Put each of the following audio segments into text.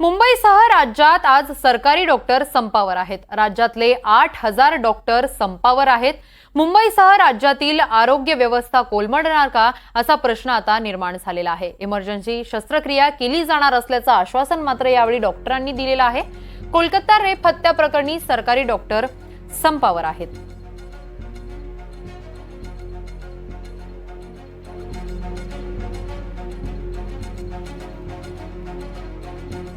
मुंबईसह राज्यात आज सरकारी डॉक्टर संपावर आहेत. राज्यातले आठ हजार डॉक्टर संपावर आहेत. मुंबईसह राज्यातील आरोग्य व्यवस्था कोलमडणार का असा प्रश्न आता निर्माण झालेला आहे. इमर्जन्सी शस्त्रक्रिया केली जाणार असल्याचं आश्वासन मात्र यावेळी डॉक्टरांनी दिलेलं आहे. कोलकाता रेप हत्या प्रकरणी सरकारी डॉक्टर संपावर आहेत.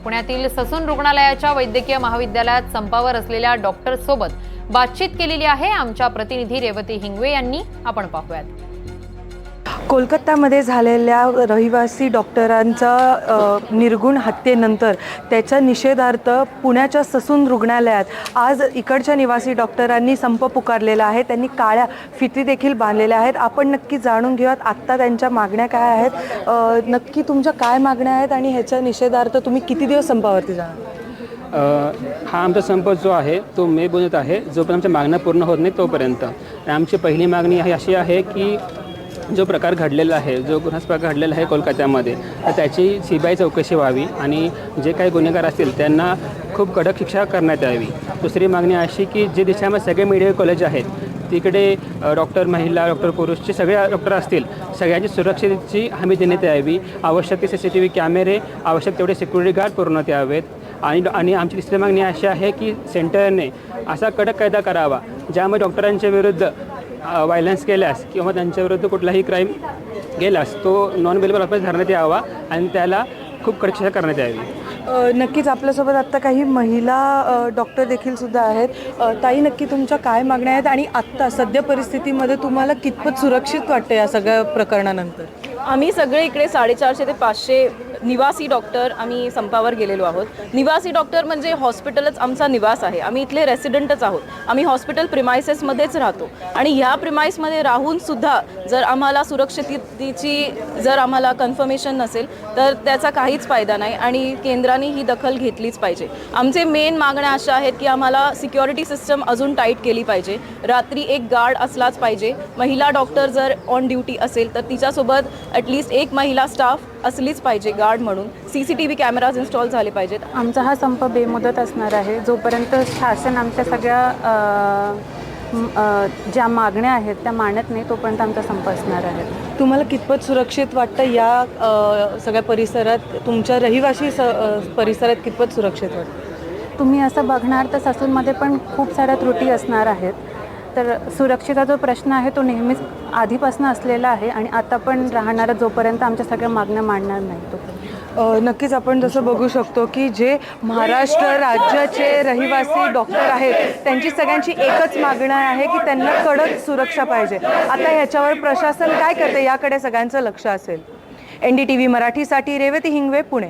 पुण्यातील ससून रुग्णालयाच्या वैद्यकीय महाविद्यालयात संपावर असलेल्या डॉक्टरसोबत बातचीत केलेली आहे. आमच्या प्रतिनिधी रेवती हिंगवे यांनी. आपण पाहूयात. कोलकातामध्ये झालेल्या रहिवासी डॉक्टरांचा निर्गुण हत्येनंतर त्याच्या निषेधार्थ पुण्याच्या ससून रुग्णालयात आज इकडच्या निवासी डॉक्टरांनी संप पुकारलेला आहे. त्यांनी काळ्या फिती देखील बांधलेल्या आहेत. आपण नक्की जाणून घेऊयात आत्ता त्यांच्या मागण्या काय आहेत. नक्की तुमच्या काय मागण्या आहेत आणि ह्याच्या निषेधार्थ तुम्ही किती दिवस संपावरती जाणार? हा आमचा संप जो आहे तो मे बोलत आहे. जोपर्यंत आमच्या मागण्या पूर्ण होत नाही तोपर्यंत. आणि आमची पहिली मागणी आहे अशी आहे की जो प्रकार घडलेला आहे जो गुन्हा प्रकार घडलेला आहे कोलकात्यामध्ये तर त्याची सी बी आय चौकशी व्हावी आणि जे काही गुन्हेगार असतील त्यांना खूप कडक शिक्षा करण्यात यावी. दुसरी मागणी अशी की जे देशामध्ये सगळे मेडिकल कॉलेज आहेत तिकडे डॉक्टर महिला डॉक्टर पुरुषचे सगळे डॉक्टर असतील सगळ्यांची सुरक्षेची हमी देण्यात यावी. आवश्यक ते सी सी टी व्ही कॅमेरे आवश्यक तेवढे सिक्युरिटी गार्ड पुरवण्यात यावेत आणि आणि आमची तिसरी मागणी अशी आहे की सेंटरने असा कडक कायदा करावा ज्यामध्ये डॉक्टरांच्या विरुद्ध वायलन्स केल्यास किंवा त्यांच्याविरुद्ध कुठलाही क्राईम गेल्यास तो नॉन बेलेबल ऑफेन्स धरण्यात यावा आणि त्याला खूप कडक शिक्षा करण्यात यावी. नक्कीच आपल्यासोबत आत्ता काही महिला डॉक्टर देखील सुद्धा आहेत. ताई नक्की तुमच्या काय मागण्या आहेत आणि आत्ता सध्या परिस्थितीमध्ये तुम्हाला कितपत सुरक्षित वाटतं या सगळ्या प्रकरणानंतर? आम्ही सगळे इकडे साडेचारशे ते पाचशे निवासी डॉक्टर आम्ही संपावर गेलेलो आहोत. निवासी डॉक्टर म्हणजे हॉस्पिटलच आमचा निवास आहे. आम्ही इथले रेसिडेंटच आहोत. आम्ही हॉस्पिटल प्रिमायसेसमध्येच राहतो. आणि ह्या प्रिमाईसमध्ये राहूनसुद्धा जर आम्हाला सुरक्षिततेची जर आम्हाला कन्फर्मेशन नसेल तर त्याचा काहीच फायदा नाही आणि केंद्राने ही दखल घेतलीच पाहिजे. आमचे मेन मागण्या अशा आहेत की आम्हाला सिक्युरिटी सिस्टम अजून टाईट केली पाहिजे. रात्री एक गार्ड असलाच पाहिजे. महिला डॉक्टर जर ऑन ड्युटी असेल तर तिच्यासोबत ॲटलिस्ट एक महिला स्टाफ असलीच पाहिजे. गार्ड म्हणून C C T V cameras install झाले पाहिजेत. आमचा हा संप बेमुदत असणार आहे. जोपर्यंत शासन आमच्या सगळ्या ज्या मागण्या आहेत त्या मानत नाही तोपर्यंत आमचा संप असणार आहे. तुम्हाला कितपत सुरक्षित वाटतं या सगळ्या परिसरात? तुमच्या रहिवासी स परिसरात कितपत सुरक्षित वाटतं? तुम्ही असं बघणार तर ससूनमध्ये पण खूप साऱ्या त्रुटी असणार आहेत. तर सुरक्षेचा जो प्रश्न आहे तो नेहमीच आधीपासून असलेला आहे आणि आता पण राहणारा जोपर्यंत आमच्या सगळ्या मागण्या मांडणार नाही तोपर्यंत नक्कीच आपण जसं बघू शकतो की जे महाराष्ट्र राज्याचे रहिवासी डॉक्टर आहेत त्यांची सगळ्यांची एकच मागणं आहे की त्यांना कडक सुरक्षा पाहिजे. आता ह्याच्यावर प्रशासन काय करते याकडे सगळ्यांचं लक्ष असेल. एन डी टी व्ही मराठीसाठी रेवती हिंगवे पुणे.